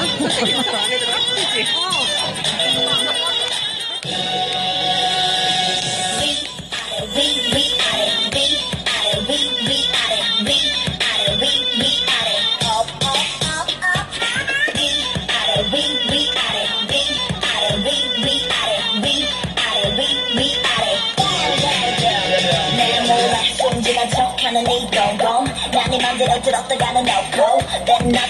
마음에 들어? 그치? 하는 이 동공 난네 맘대로 들었다가는 no go Then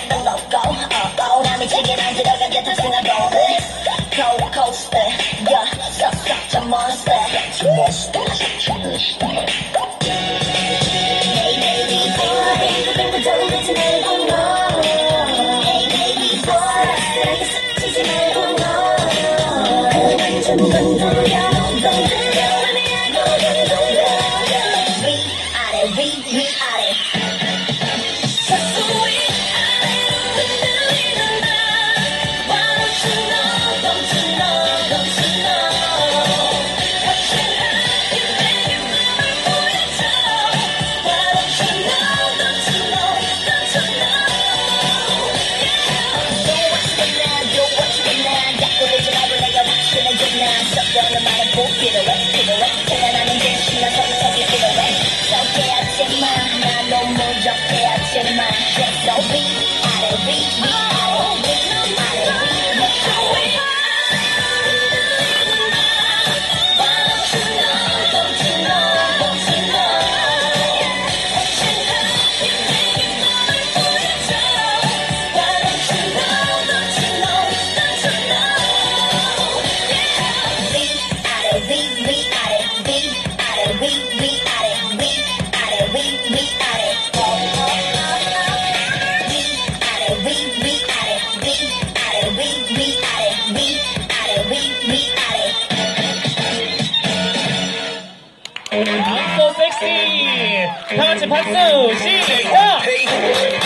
一起拍手起跳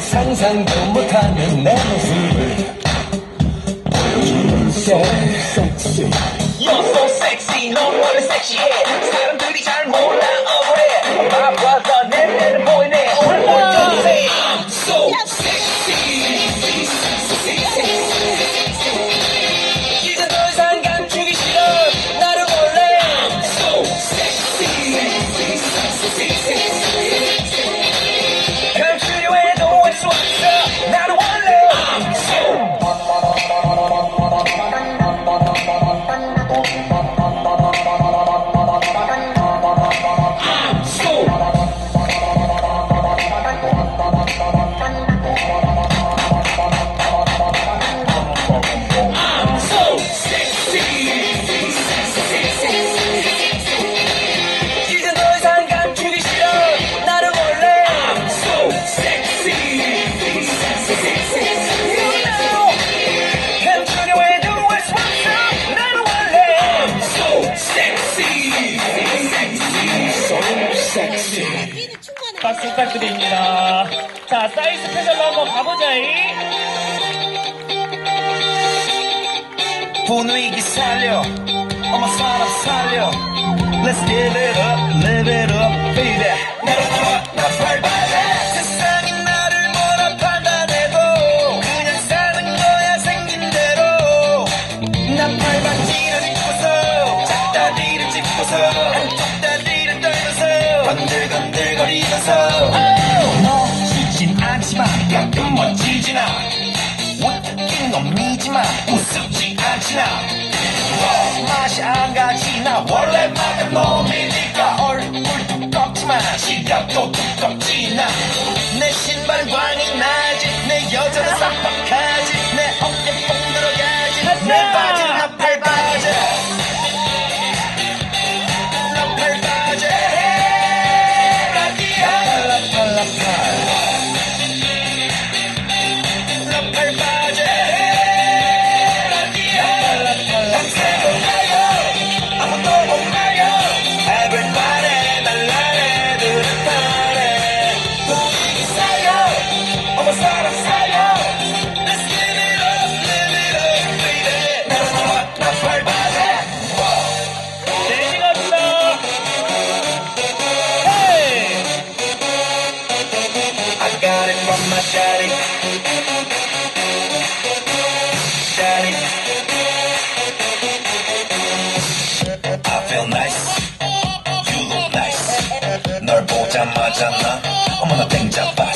상상도 못하는 내 모습을 보여줄게 You're so sexy, 넌 원래 섹시해. 사람들이 잘 몰라, 억울해. My brother, 내 배를 보이 자, 사이즈 스페셜로 한번 가보자 이. 분위기 살려. 어머 사람 살려. Let's give it up, live it up, 놈이지만 우습지 않지나. 맛이 안 가지 나. 원래 막은 놈이니까 얼굴 두껍지만 시력도 두껍지 나내 신발은 광이 나지. 내 여자는 쌈박하 got it from my daddy. Daddy. I feel nice. You look nice. 널 보자마자 나 어머나 땡잡아.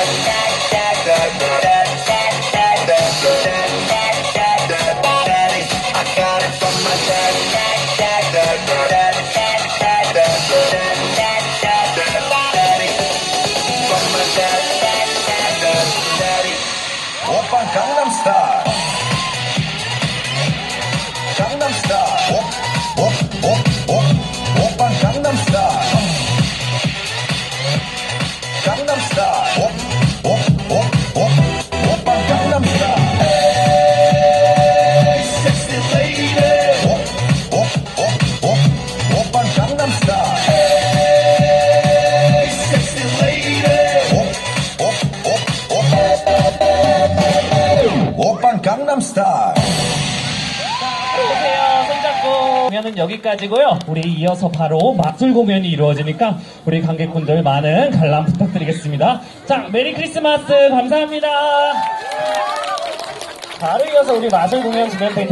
on my back. 공연은 여기까지고요. 우리 이어서 바로 맞술 공연이 이루어지니까 우리 관객분들 많은 관람 부탁드리겠습니다. 자, 메리 크리스마스 감사합니다. 바로 이어서 우리 맞술 공연 진행될 테니까